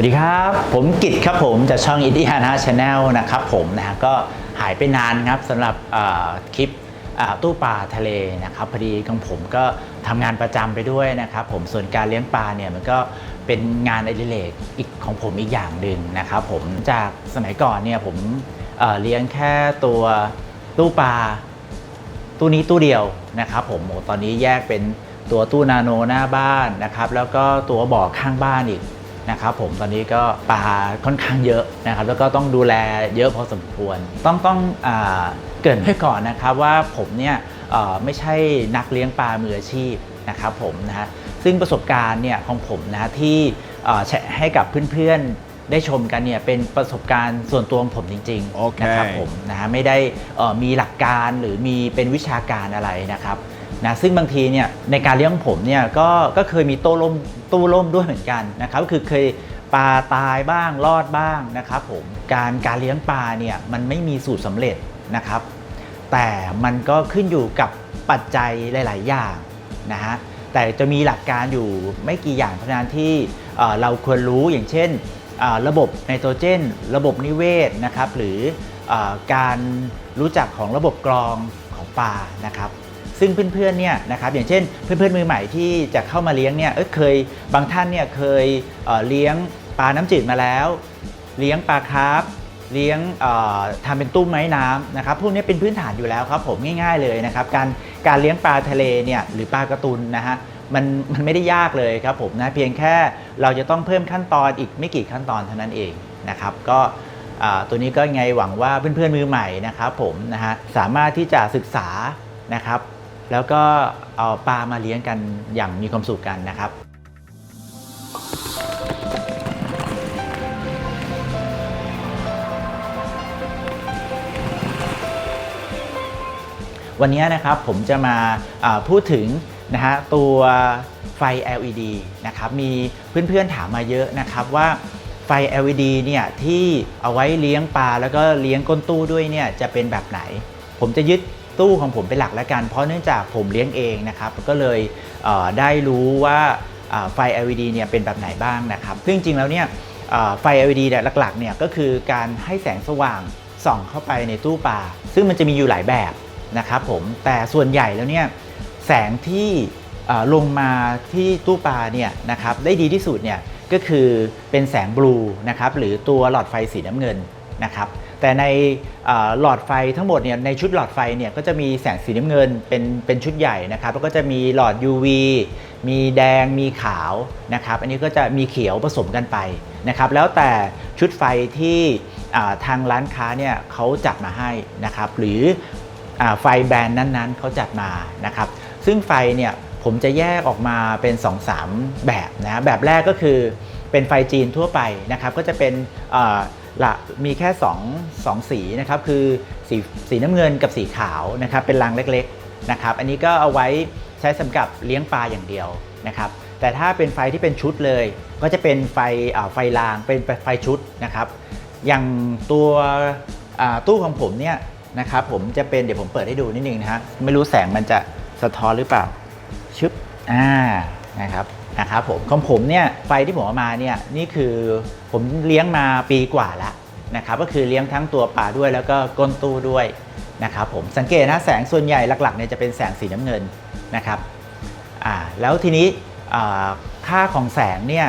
วัสดีครับ ผมกิตครับผมจากช่องอินดี้ฮานะชาแนลนะครับผมนะฮะก็หายไปนานครับสำหรับคลิปตู้ปลาทะเลนะครับพอดีของผมก็ทำงานประจำไปด้วยนะครับผมส่วนการเลี้ยงปลาเนี่ยมันก็เป็นงานอดิเรกอีกของผมอีกอย่างหนึ่งนะครับผมจากสมัยก่อนเนี่ยผมเเลี้ยงแค่ตัวตู้ปลาตู้นี้ตู้เดียวนะครับผมตอนนี้แยกเป็นตัวตู้นาโนหน้าบ้านนะครับแล้วก็ตัวบ่อข้างบ้านอีก นะครับผมตอนนี้ก็ปลาค่อนข้างเยอะนะครับแล้วก็ต้องดูแลเยอะพอสมควร ต้องต้องอเกรินให้ก่อนนะครับว่าผมเนี่ยไม่ใช่นักเลี้ยงปลามืออาชีพนะครับผมนะฮะซึ่งประสบการณ์เนี่ยของผมนะที่แชร์ให้กับเพื่อนๆได้ชมกันเนี่ยเป็นประสบการณ์ส่วนตัวของผมจริงโอเคๆนะครับผมนะฮะไม่ได้มีหลักการหรือมีเป็นวิชาการอะไรนะครับ นะซึ่งบางทีเนี่ยในการเลี้ยงผมเนี่ยก็ก็เคยมีโต้ล่มตู้ล่มด้วยเหมือนกันนะครับคือเคยปลาตายบ้างรอดบ้างนะครับผมการการเลี้ยงปลาเนี่ยมันไม่มีสูตรสำเร็จนะครับ แต่มันก็ขึ้นอยู่กับปัจจัยหลาย ๆ อย่างนะฮะแต่จะมีหลักการอยู่ไม่กี่อย่างเท่านั้นที่เราควรรู้อย่างเช่นระบบไนโตรเจน ระบบนิเวศนะครับ หรืออการรู้จักของระบบกรองของปลานะครับ ซึ่งเพื่อนๆเนี่ยนะครับอย่างเช่น เพื่อนๆมือใหม่ที่จะเข้ามาเลี้ยงเนี่ยเเคยบางท่านเนี่ยเคยเเลี้ยงปลาน้ำจืดมาแล้ว เลี้ยงปลาคาร์ฟเลี้ยงเอ่อทำเป็นตุ้มไม้น้ำนะครับพวกนี้เป็นพื้นฐานอยู่แล้วครับผมง่ายๆเลยนะครับการการเลี้ยงปลาทะเลเนี่ยหรือปลากระตุนนะฮะมันมันไม่ได้ยากเลยครับผมนะเพียงแค่เราจะต้องเพิ่มขั้นตอนอีกไม่กี่ขั้นตอนเท่านั้นเองนะครับก็ตัวนี้ก็ไงหวังว่าเพื่อนๆมือใหม่นะครับผมนะฮะสามารถที่จะศึกษานะครับ แล้วก็เอาปลามาเลี้ยงกันอย่างมีความสุขกันนะครับวันนี้นะครับผมจะมาาพูดถึงนะฮะตัวไฟ LED นะครับมีเพื่อนๆถามมาเยอะนะครับว่าไฟ LED เนี่ยที่เอาไว้เลี้ยงปลาแล้วก็เลี้ยงก้นตู้ด้วยเนี่ยจะเป็นแบบไหน ผมจะยึด ตู้ของผมเป็นหลักแล้วกัน เพราะเนื่องจากผมเลี้ยงเองนะครับก็เลยเได้รู้ว่าไฟ LED เนี่ยเป็นแบบไหนบ้างนะครับ ซึ่งจริงๆแล้วเนี่ยไฟ LED เนี่ยหลักๆเนี่ยก็คือการให้แสงสว่างส่องเข้าไปในตู้ปลา ซึ่งมันจะมีอยู่หลายแบบนะครับผม แต่ส่วนใหญ่แล้วเนี่ยแสงที่ลงมาที่ตู้ปลาเนี่ยนะครับได้ดีที่สุดเนี่ยก็คือเป็นแสงบลูนะครับหรือตัวหลอดไฟสีน้ำเงินนะครับ แต่ในหลอดไฟทั้งหมดเนี่ยในชุดหลอดไฟเนี่ยก็จะมีแสงสีน้ำเงินเป็นเป็นชุดใหญ่นะครับแล้วก็จะมีหลอด UV มีแดงมีขาวนะครับอันนี้ก็จะมีเขียวผสมกันไปนะครับแล้วแต่ชุดไฟที่ทางร้านค้าเนี่ยเขาจัดมาให้นะครับหรืออไฟแบรนด์นั้นๆเขาจัดมานะครับซึ่งไฟเนี่ยผมจะแยกออกมาเป็น 2-3 แบบนะแบบแรกก็คือเป็นไฟจีนทั่วไปนะครับก็จะเป็น ละมีแค่2 2สีนะครับคือสีสีน้ำเงินกับสีขาวนะครับเป็นรางเล็กๆนะครับอันนี้ก็เอาไว้ใช้สำหรับเลี้ยงปลาอย่างเดียวนะครับแต่ถ้าเป็นไฟที่เป็นชุดเลย ก็จะเป็นไฟไฟรางเป็นไฟชุดนะครับอย่างตัวตู้ของผมเนี่ยนะครับผมจะเป็นเดี๋ยวผมเปิดให้ดูนิดนึงนะฮะไม่รู้แสงมันจะสะท้อนหรือเปล่าชึบอ่านะครับนะครับผมของผมเนี่ยไฟที่ผมเอามาเนี่ยนี่คือ ผมเลี้ยงมาปีกว่าแล้วนะครับก็คือเลี้ยงทั้งตัวปลาด้วยแล้วก็ก้นตู้ด้วยนะครับผมสังเกตนะแสงส่วนใหญ่หลักๆเนี่ยจะเป็นแสงสีน้ำเงินนะครับอ่าแล้วทีนี้ค่าของแสงเนี่ย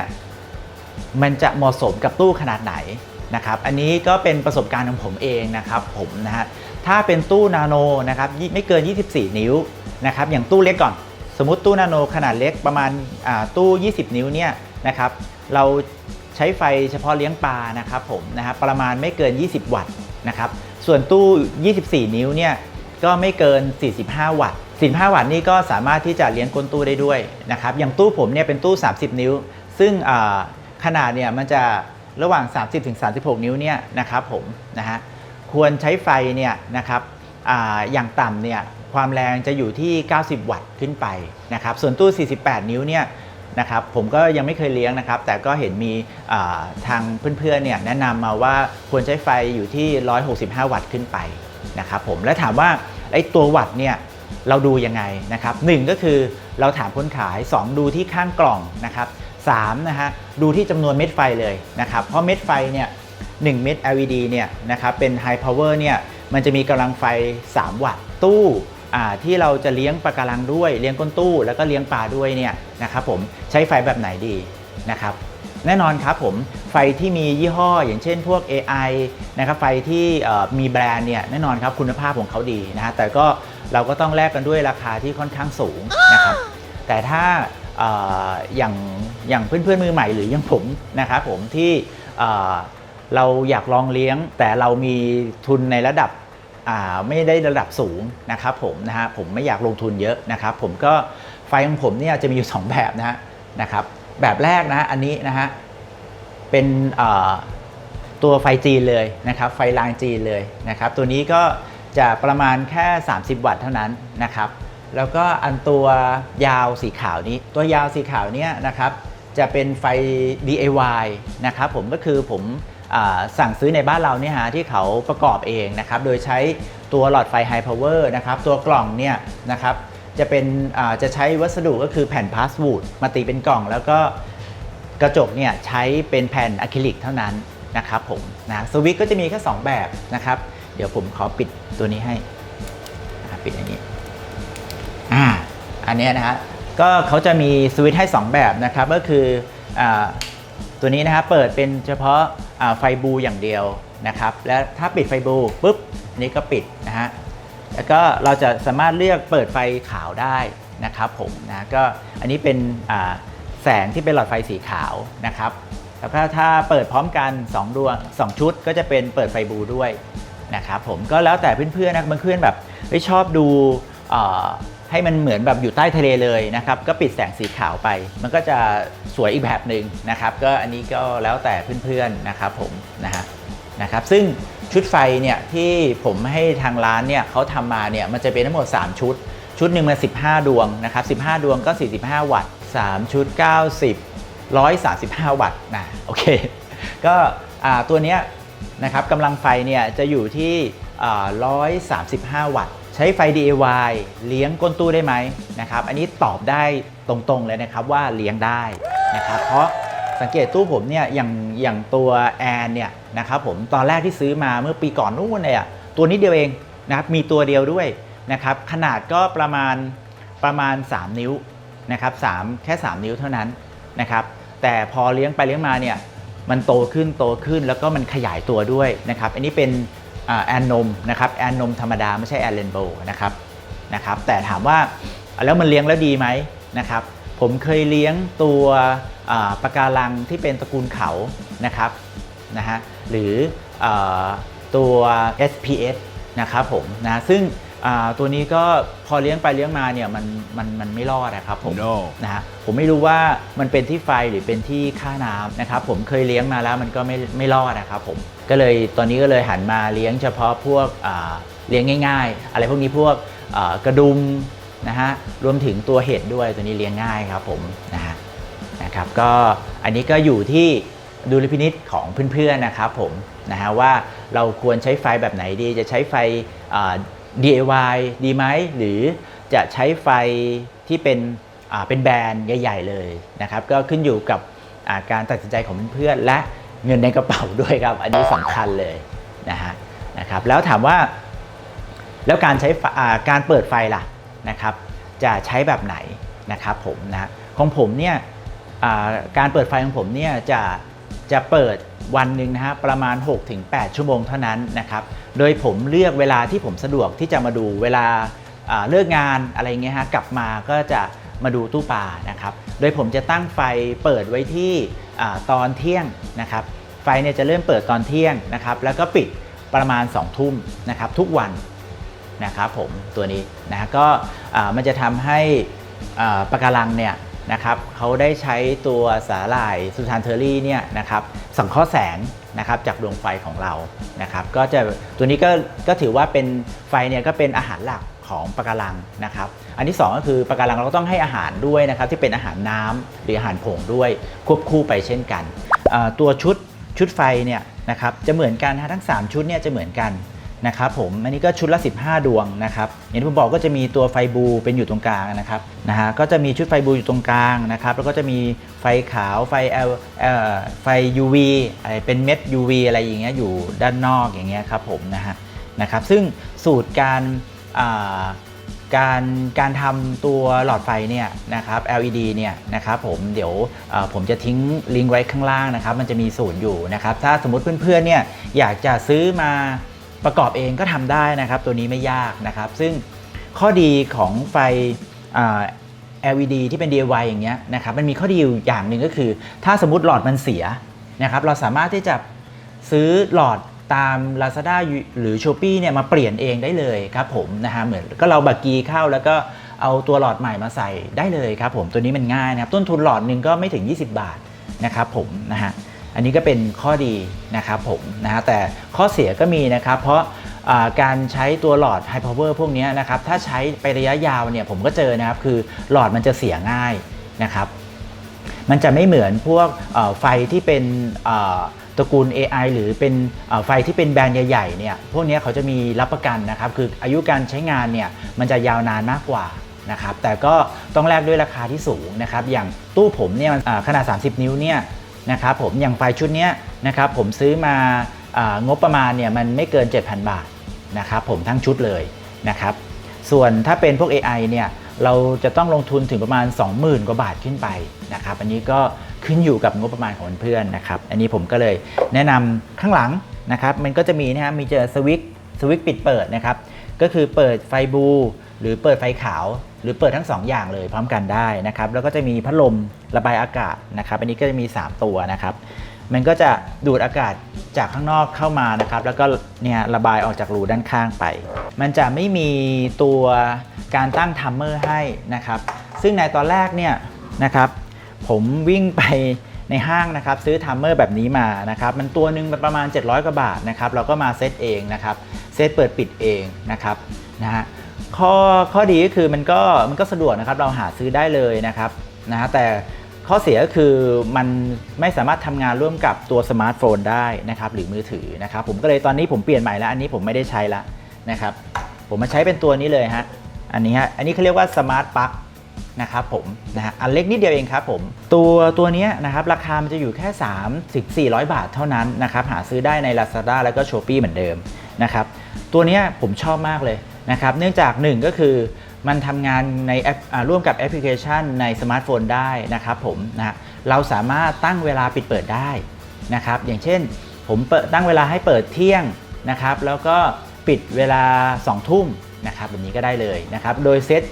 มันจะเหมาะสมกับตู้ขนาดไหนนะครับอันนี้ก็เป็นประสบการณ์ของผมเองนะครับผมนะฮะถ้าเป็นตู้นาโนนะครับไม่เกิน 24 นิ้วนะครับอย่างตู้เล็กก่อน สมมติตู้นาโนขนาดเล็กประมาณตู้ 20 นิ้วเนี่ยนะครับเรา ช้ไฟเฉพาะเลี้ยงปลานะครับผมนะฮะประมาณไม่เกิน 20 วัตต์นะครับส่วนตู้ 24 นิ้วเนี่ยก็ไม่เกิน 45 วัตต์45 วัตต์นี่ก็สามารถที่จะเลี้ยงก้นตู้ได้ด้วยนะครับอย่างตู้ผมเนี่ยเป็นตู้ 30 นิ้ว ซึ่งขนาดเนี่ยมันจะระหว่าง 30ถึง36 นิ้วเนี่ยนะครับผมนะฮะควรใช้ไฟเนี่ยนะครับออย่างต่ำเนี่ยความแรงจะอยู่ที่ 90 วัตต์ขึ้นไปนะครับส่วนตู้ 48 นิ้วเนี่ย นะครับผมก็ยังไม่เคยเลี้ยงนะครับ แต่ก็เห็นมีทางเพื่อนๆเนี่ยแนะนำมาว่าควรใช้ไฟอยู่ที่ 165 วัตต์ขึ้นไปนะครับผมและถามว่าไอ้ตัววัตต์เนี่ยเราดูยังไงนะครับหนึ่งก็คือเราถามคนขาย 2 ดูที่ข้างกล่องนะครับ3นะฮะดูที่จำนวนเม็ดไฟเลยนะครับเพราะเม็ดไฟเนี่ย1เม็ด LED เนี่ยนะครับเป็น High Power เนี่ยมันจะมีกำลังไฟ 3 วัตต์ตู้ ที่เราจะเลี้ยงปลาการังด้วยเลี้ยงก้นตู้ แล้วก็เลี้ยงปลาด้วยเนี่ยนะครับผมใช้ไฟแบบไหนดีนะครับแน่นอนครับผมไฟที่มียี่ห้อ อย่างเช่นพวก AI นะครับไฟที่มีแบรนด์เนี่ยแน่นอนครับคุณภาพของเขาดีนะฮะแต่ก็เราก็ต้องแลกกันด้วยราคาที่ค่อนข้างสูงนะครับแต่ถ้าอ่ออย่างอย่างเพื่อนๆมือใหม่หรืออย่างผมนะครับผมที่เราอยากลองเลี้ยงแต่เรามีทุนในระดับ ไม่ได้ระดับสูงนะครับผมนะฮะผมไม่อยากลงทุนเยอะนะครับผมก็ไฟของผมเนี่ยจะมีอยู่ 2 แบบนะฮะนะครับแบบแรกนะอันนี้นะฮะเป็นตัวไฟจีนเลยนะครับไฟรางจีนเลยนะครับตัวนี้ก็จะประมาณแค่ 30 วัตต์เท่านั้นนะครับแล้วก็อันตัวยาวสีขาวนี้ ตัวยาวสีขาวเนี้ยนะครับจะเป็นไฟ DIY นะครับผมก็คือผม สั่งซื้อในบ้านเราเนี่ยฮะที่เขาประกอบเองนะครับโดยใช้ตัวหลอดไฟ High Power นะครับตัวกล่องเนี่ยนะครับจะเป็นจะใช้วัสดุก็คือแผ่นพลาสวูดมาตีเป็นกล่อง แล้วก็กระจกเนี่ยใช้เป็นแผ่นอะคริลิกเท่านั้นนะครับผมนะสวิตช์ก็จะมีแค่ 2 แบบนะครับ เดี๋ยวผมขอปิดตัวนี้ให้ปิดอย่างนี้อ่าอันนี้นะฮะก็เขาจะมีสวิตช์ให้ 2 แบบนะครับก็คืออ ตัวนี้นะครับเปิดเป็นเฉพาะาไฟบูอย่างเดียวนะครับ และถ้าปิดไฟบูปุ๊บอันนี้ก็ปิดนะฮะแล้วก็เราจะสามารถเลือกเปิดไฟขาวได้นะครับผมนะก็อันนี้เป็นแสงที่เป็นหลอดไฟสีขาวนะครับแล้วก็ถ้าเปิดพร้อมกัน2ดวง2 ชุดก็จะเป็นเปิดไฟบูด้วยนะครับผมก็แล้วแต่เพื่อนๆนะบางเพื่อนแบบชอบดู ให้มันเหมือนแบบอยู่ใต้ทะเลเลยนะครับ ก็ปิดแสงสีขาวไป มันก็จะสวยอีกแบบหนึ่งนะครับ ก็อันนี้ก็แล้วแต่เพื่อนๆนะครับผมนะฮะนะครับซึ่งชุดไฟเนี่ยที่ผมให้ทางร้านเนี่ยเขาทำมาเนี่ยมันจะเป็นทั้งหมด 3 ชุด ชุดหนึ่งมัน15 ดวงนะครับ 15 ดวงก็ 45 วัตต์ 3 ชุด 90 135 วัตต์นะโอเค ก็อ่าตัวเนี้ยนะครับกำลังไฟเนี่ยจะอยู่ที่อ่า135 วัตต์ ใช้ไฟ DIY เลี้ยงก้นตู้ได้ไหมนะครับอันนี้ตอบได้ตรงๆเลยนะครับว่าเลี้ยงได้นะครับเพราะสังเกตตู้ผมเนี่ยอย่างอย่างตัวแอนเนี่ยนะครับผมตอนแรกที่ซื้อมาเมื่อปีก่อนนู้นเลยอะตัวนี้เดียวเองนะครับมีตัวเดียวด้วยนะครับขนาดก็ประมาณประมาณ 3 นิ้วนะครับ3แค่ 3 นิ้วเท่านั้นนะครับแต่พอเลี้ยงไปเลี้ยงมาเนี่ยมันโตขึ้นโตขึ้นแล้วก็มันขยายตัวด้วยนะครับอันนี้เป็น แอนนมนะครับแอนนมธรรมดาไม่ใช่แอนเรนโบว์นะครับนะครับแต่ถามว่าแล้วมันเลี้ยงแล้วดีไหมนะครับผมเคยเลี้ยงตัวอ่าปะการังที่เป็นตระกูลเขานะครับนะฮะหรืออาตัว SPS นะครับผมนะซึ่งอ่าตัวนี้ก็พอเลี้ยงไปเลี้ยงมาเนี่ยมันมันมันไม่รอดนะครับผม No นะฮะผมไม่รู้ว่ามันเป็นที่ไฟหรือเป็นที่ค่าน้ำนะครับผมเคยเลี้ยงมาแล้วมันก็ไม่ไม่รอดนะครับผม ก็เลยตอนนี้ก็เลยหันมาเลี้ยงเฉพาะพวกเลี้ยงง่าย ๆ อะไรพวกนี้พวกกระดุมนะฮะรวมถึงตัวเห็ดด้วยตัวนี้เลี้ยงง่ายครับผมนะฮะนะครับก็อันนี้ก็อยู่ที่ดุลพินิษของเพื่อนๆนะครับผมนะฮะว่าเราควรใช้ไฟแบบไหนดี จะใช้ไฟ DIY ดีไหมหรือจะใช้ไฟที่เป็นเป็นแบรนด์ใหญ่ ๆ เลยนะครับ ก็ขึ้นอยู่กับการตัดสินใจของเพื่อนๆและ เงินในกระเป๋าด้วยครับ อันนี้สำคัญเลยนะฮะนะครับแล้วถามว่า แล้วการใช้การเปิดไฟล่ะนะครับจะใช้แบบไหนนะครับผมนะของผมเนี่ยการเปิดไฟของผมเนี่ยจะจะเปิดวันหนึ่งนะฮะประมาณ 6-8 ชั่วโมงเท่านั้นนะครับโดยผมเลือกเวลาที่ผมสะดวกที่จะมาดูเวลาเลิกงานอะไรเงี้ยฮะกลับมาก็จะมาดูตู้ปลานะครับ โดยผมจะตั้งไฟเปิดไว้ที่ตอนเที่ยงนะครับ ไฟเนี่ยจะเริ่มเปิดตอนเที่ยงนะครับ แล้วก็ปิดประมาณ2องทุ่มนะครับทุกวันนะครับผมตัวนี้นะก็มันจะทำให้อ่าปะการังเนี่ยนะครับเขาได้ใช้ตัวสาหร่ายซูซานเทอรี่เนี่ยนะครับสังเคราะห์แสงนะครับจากดวงไฟของเรานะครับ ก็จะตัวนี้ก็ก็ถือว่าเป็นไฟเนี่ยก็เป็นอาหารหลักของปะการังนะครับอันที่สองก็คือปะการังเราก็ต้องให้อาหารด้วยนะครับที่เป็นอาหารน้ำหรืออาหารผงด้วยควบคู่ไปเช่นกัน ตัวชุดชุดไฟเนี่ยนะครับจะเหมือนกันนะทั้ง 3 ชุดเนี่ยจะเหมือนกันนะครับผมอันนี้ก็ชุดละ 15 ดวงนะครับอย่างที่ผมบอกก็จะมีตัวไฟบูเป็นอยู่ตรงกลางนะครับนะฮะก็จะมีชุดไฟบูอยู่ตรงกลางนะครับแล้วก็จะมีไฟขาวไฟเอ่อไฟ UV อะไรเป็นเม็ด UV อะไรอย่างเงี้ยอยู่ด้านนอกอย่างเงี้ยครับผมนะฮะนะครับซึ่งสูตรการ การการทำตัวหลอดไฟเนี่ยนะครับ LED เนี่ยนะครับผมเดี๋ยวผมจะทิ้งลิงก์ไว้ข้างล่างนะครับ มันจะมีสูตรอยู่นะครับ ถ้าสมมติเพื่อนๆเนี่ยอยากจะซื้อมาประกอบเองก็ทำได้นะครับ ตัวนี้ไม่ยากนะครับ ซึ่งข้อดีของไฟ LED ที่เป็น DIY อย่างเงี้ยนะครับมันมีข้อดีอยู่อย่างหนึ่งก็คือ ถ้าสมมติหลอดมันเสียนะครับ เราสามารถที่จะซื้อหลอด ตาม Lazada หรือ s h o p e e เนี่ยมาเปลี่ยนเองได้เลยครับผมนะฮะเหมือนก็เราบักกีเข้าแล้วก็เอาตัวหลอดใหม่มาใส่ได้เลยครับผมตัวนี้มันง่ายนะครับ ต้นทุนหลอดหนึ่งก็ไม่ถึง 20 บาทนะครับผมนะฮะอันนี้ก็เป็นข้อดีนะครับผมนะฮะแต่ข้อเสียก็มีนะครับ เพราะาการใช้ตัวหลอด High Power พวกนี้นะครับถ้าใช้ไประยะยาวเนี่ยผมก็เจอนะครับ คือหลอดมันจะเสียง่ายนะครับ มันจะไม่เหมือนพวกไฟที่เป็น ตระกูล AI หรือเป็นไฟที่เป็นแบรนด์ใหญ่ๆเนี่ยพวกนี้เขาจะมีรับประกันนะครับ คืออายุการใช้งานเนี่ยมันจะยาวนานมากกว่านะครับแต่ก็ต้องแลกด้วยราคาที่สูงนะครับอย่างตู้ผมเนี่ยมันาขนาด 30 นิ้วเนี่ยนะครับผมอย่างไฟชุดนี้นะครับผมซื้อมาอ่างบประมาณเนี่ยมันไม่เกิน 7,000 บาทนะครับผมทั้งชุดเลยนะครับส่วนถ้าเป็นพวก AI เนี่ย เราจะต้องลงทุนถึงประมาณ 20,000 กว่าบาทขึ้นไปนะครับอันนี้ก็ขึ้นอยู่กับงบประมาณของเพื่อนนะครับ อันนี้ผมก็เลยแนะนำข้างหลังนะครับ มันก็จะมีนะฮะมีเจอสวิตช์สวิตช์ปิดเปิดนะครับ ก็คือเปิดไฟบู หรือเปิดไฟขาว หรือเปิดทั้ง 2 อย่างเลยพร้อมกันได้นะครับ แล้วก็จะมีพัดลมระบายอากาศนะครับ อันนี้ก็จะมี 3 ตัวนะครับ มันก็จะดูดอากาศจากข้างนอกเข้ามานะครับ แล้วก็เนี่ยระบายออกจากรูด้านข้างไป มันจะไม่มีตัวการตั้งทัมเมอร์ให้นะครับ ซึ่งในตอนแรกเนี่ยนะครับ ผมวิ่งไปในห้างนะครับซื้อทัมเมอร์แบบนี้มานะครับมันตัวหนึ่งมันประมาณ 700 กว่าบาทนะครับเราก็มาเซตเองนะครับเซตเปิดปิดเองนะครับนะฮะข้อข้อดีก็คือมันก็มันก็สะดวกนะครับเราหาซื้อได้เลยนะครับนะฮะแต่ ข้อเสียก็คือมันไม่สามารถทำงานร่วมกับตัวสมาร์ทโฟนได้นะครับหรือมือถือนะครับผมก็เลยตอนนี้ผมเปลี่ยนใหม่แล้ว อันนี้ผมไม่ได้ใช้ละนะครับผมมาใช้เป็นตัวนี้เลยฮะอันนี้ฮะอันนี้เขาเรียกว่าสมาร์ทปลั๊กนะครับผมนะฮะอันเล็กนิดเดียวเองครับผมตัวตัวนี้นะครับราคามันจะอยู่แค่ 3 400 บาทเท่านั้นนะครับหาซื้อได้ใน Lazada แล้วก็ s h o p e e เหมือนเดิมนะครับตัวนี้ผมชอบมากเลยนะครับเนื่องจากหนึ่งก็คือ มันทำงานในแอปร่วมกับแอปพลิเคชันในสมาร์ทโฟนได้นะครับผมนะเราสามารถตั้งเวลาปิดเปิดได้นะครับ อย่างเช่น ผมเปิดตั้งเวลาให้เปิดเที่ยงนะครับ แล้วก็ปิดเวลา 2 ทุ่มนะครับแบบนี้ก็ได้เลยนะครับ โดยเซต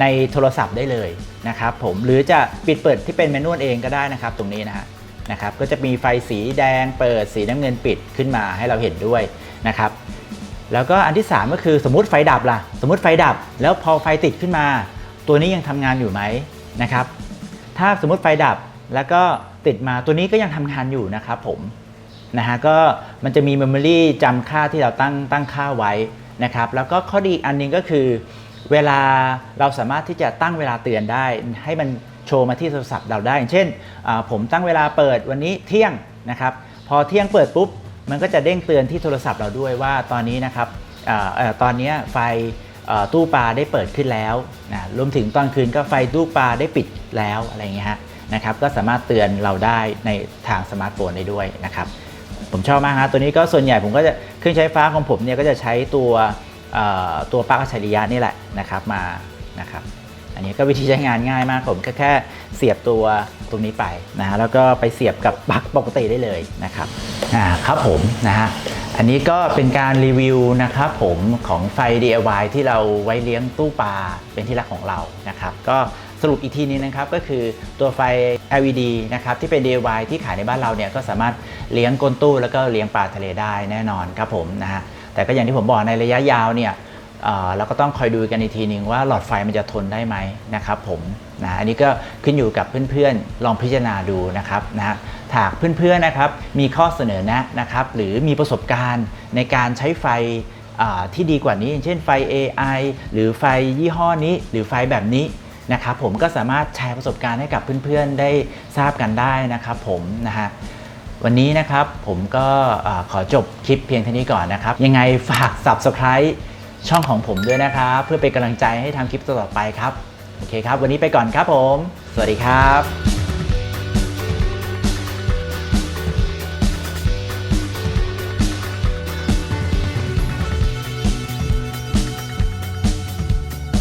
ในโทรศัพท์ได้เลยนะครับผมหรือจะปิดเปิดที่เป็นแมนนวลเองก็ได้นะครับ ตรงนี้นะฮะนะครับก็จะมีไฟสีแดงเปิดสีน้ำเงินปิดขึ้นมาให้เราเห็นด้วยนะครับ แล้วก็อันที่ 3 ก็คือสมมติไฟดับล่ะ สมมติไฟดับ แล้วพอไฟติดขึ้นมา ตัวนี้ยังทำงานอยู่ไหมนะครับ ถ้าสมมติไฟดับแล้วก็ติดมาตัวนี้ก็ยังทำงานอยู่นะครับผมนะฮะก็มันจะมีเมมโมรีจำค่าที่เราตั้งตั้งค่าไว้นะครับ แล้วก็ข้อดีอันหนึงก็คือ เวลาเราสามารถที่จะตั้งเวลาเตือนได้ ให้มันโชว์มาที่โทรศัพท์เราได้ เช่นผมตั้งเวลาเปิดวันนี้เที่ยงนะครับ พอเที่ยงเปิดปุ๊บ มันก็จะเด้งเตือนที่โทรศัพท์เราด้วยว่าตอนนี้นะครับออตอนนี้ไฟตู้ปลาได้เปิดขึ้นแล้วนะรวมถึงตอนคืนก็ไฟตู้ปลาได้ปิดแล้วอะไรอย่างเงี้ยฮะนะครับก็สามารถเตือนเราได้ในทางสมาร์ทโฟนได้ด้วยนะครับผมชอบมากฮะตัวนี้ก็ส่วนใหญ่ผมก็จะเครื่องใช้ฟ้าของผมเนี่ยก็จะใช้ตัวตัวปลั๊กอัจฉริยะนี่แหละนะครับมานะครับ อันนี้ก็วิธีใช้งานง่ายมากผมก็แค่เสียบตัวตรงนี้ไปนะฮะแล้วก็ไปเสียบกับปลั๊กปกติได้เลยนะครับอ่าครับผมนะฮะอันนี้ก็เป็นการรีวิวนะครับผมของไฟ DIY ที่เราไว้เลี้ยงตู้ปลาเป็นที่รักของเรานะครับก็สรุปอีกทีนี้นะครับก็คือตัวไฟ LED นะครับที่เป็น DIY ที่ขายในบ้านเราเนี่ยก็สามารถเลี้ยงก้นตู้แล้วก็เลี้ยงปลาทะเลได้แน่นอนครับผมนะฮะแต่ก็อย่างที่ผมบอกในระยะยาวเนี่ย เอ่อเราก็ต้องคอยดูกันอีกทีหนึ่งว่าหลอดไฟมันจะทนได้ไหมนะครับผมนะอันนี้ก็ขึ้นอยู่กับเพื่อนๆ ลองพิจารณาดูนะครับนะถาหากเพื่อนๆนะครับมีข้อเสนอแนะนะครับหรือมีประสบการณ์ในการใช้ไฟที่ดีกว่านี้ เช่นไฟ AI หรือไฟยี่ห้อนี้ หรือไฟแบบนี้นะครับผมก็สามารถแชร์ประสบการณ์ให้กับเพื่อนๆ ได้ทราบกันได้นะครับผมนะฮะวันนี้นะครับผมก็อขอจบคลิปเพียงเท่านี้ก่อนนะครับ ยังไงฝาก Subscribe ช่องของผมด้วยนะครับ เพื่อเป็นกำลังใจให้ทำคลิปต่อไปครับ โอเคครับ วันนี้ไปก่อนครับผม สวัสดีครับ